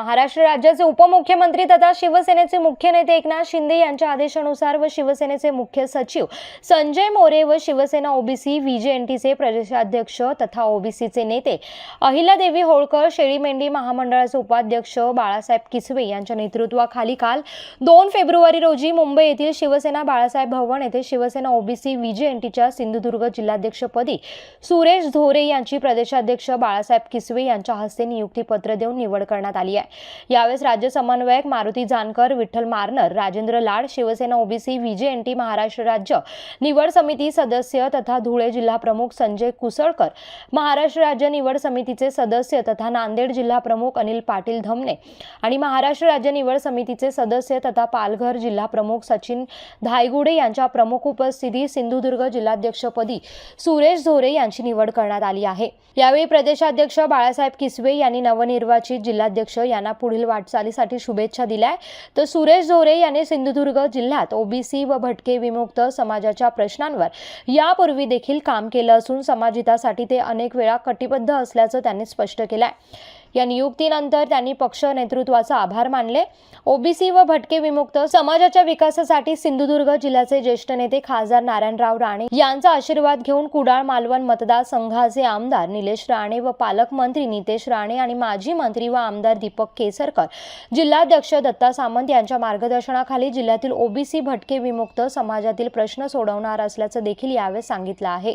Maharashtra राज्याचे उपमुख्यमंत्री तथा शिवसेनेचे मुख्य नेते एकनाथ शिंदे यांच्या आदेशानुसार व शिवसेनेचे मुख्य सचिव संजय मोरे व शिवसेना ओबीसी व्हीजेएनटीचे प्रदेशाध्यक्ष तथा ओबीसीचे नेते अहिल्यादेवी होळकर शेळी मेंढी महामंडळाचे उपाध्यक्ष बाळासाहेब किसवे यांच्या नेतृत्वाखाली काल दोन फेब्रुवारी रोजी मुंबई येथील शिवसेना बाळासाहेब भवन येथे शिवसेना ओबीसी व्हीजेएनटीच्या सिंधुदुर्ग जिल्हाध्यक्षपदी सुरेश धोरे यांची प्रदेशाध्यक्ष बाळासाहेब किसवे यांच्या हस्ते नियुक्तीपत्र देऊन निवड करण्यात आली आहे. यावेळेस राज्य समन्वयक मारुती जानकर विठ्ठल मारनर राजेंद्र लाड शिवसेना ओबीसी व्हीजेएनटी महाराष्ट्र राज्य निवड समिती सदस्य तथा धुळे जिल्हा प्रमुख संजय कुसळकर महाराष्ट्र राज्य निवड समितीचे सदस्य तथा नांदेड जिल्हा प्रमुख अनिल पाटील धमने आणि महाराष्ट्र राज्य निवड समितीचे सदस्य तथा पालघर जिल्हा प्रमुख सचिन धायगुडे यांच्या प्रमुख उपस्थितीत सिंधुदुर्ग जिल्हाध्यक्षपदी सुरेश झोरे यांची निवड करण्यात आली आहे. यावेळी प्रदेशाध्यक्ष बाळासाहेब किसवे यांनी नवनिर्वाचित जिल्हाध्यक्ष यांना पुढील वाटचालीसाठी शुभेच्छा दिल्या तर सुरेश झोरे यांनी सिंधुदुर्ग जिल्ह्यात ओबीसी व भटके विमुक्त समाजाच्या प्रश्नांवर यापूर्वी देखील काम केलं असून समाजहितासाठी ते अनेक वेळा कटिबद्ध असल्याचं त्यांनी स्पष्ट केलं आहे या नियुक्तीनंतर त्यांनी पक्ष नेतृत्वाचा आभार मानले. ओबीसी व भटके विमुक्त समाजाच्या विकासासाठी सिंधुदुर्ग जिल्ह्याचे ज्येष्ठ नेते खासदार नारायणराव राणे यांचा आशीर्वाद घेऊन कुडाळ मालवण मतदारसंघाचे आमदार निलेश राणे व पालकमंत्री नितेश राणे आणि माजी मंत्री व आमदार दीपक केसरकर जिल्हाध्यक्ष दत्ता सामंत यांच्या मार्गदर्शनाखाली जिल्ह्यातील ओबीसी भटके विमुक्त समाजातील प्रश्न सोडवणार असल्याचं देखील यावेळी सांगितलं आहे.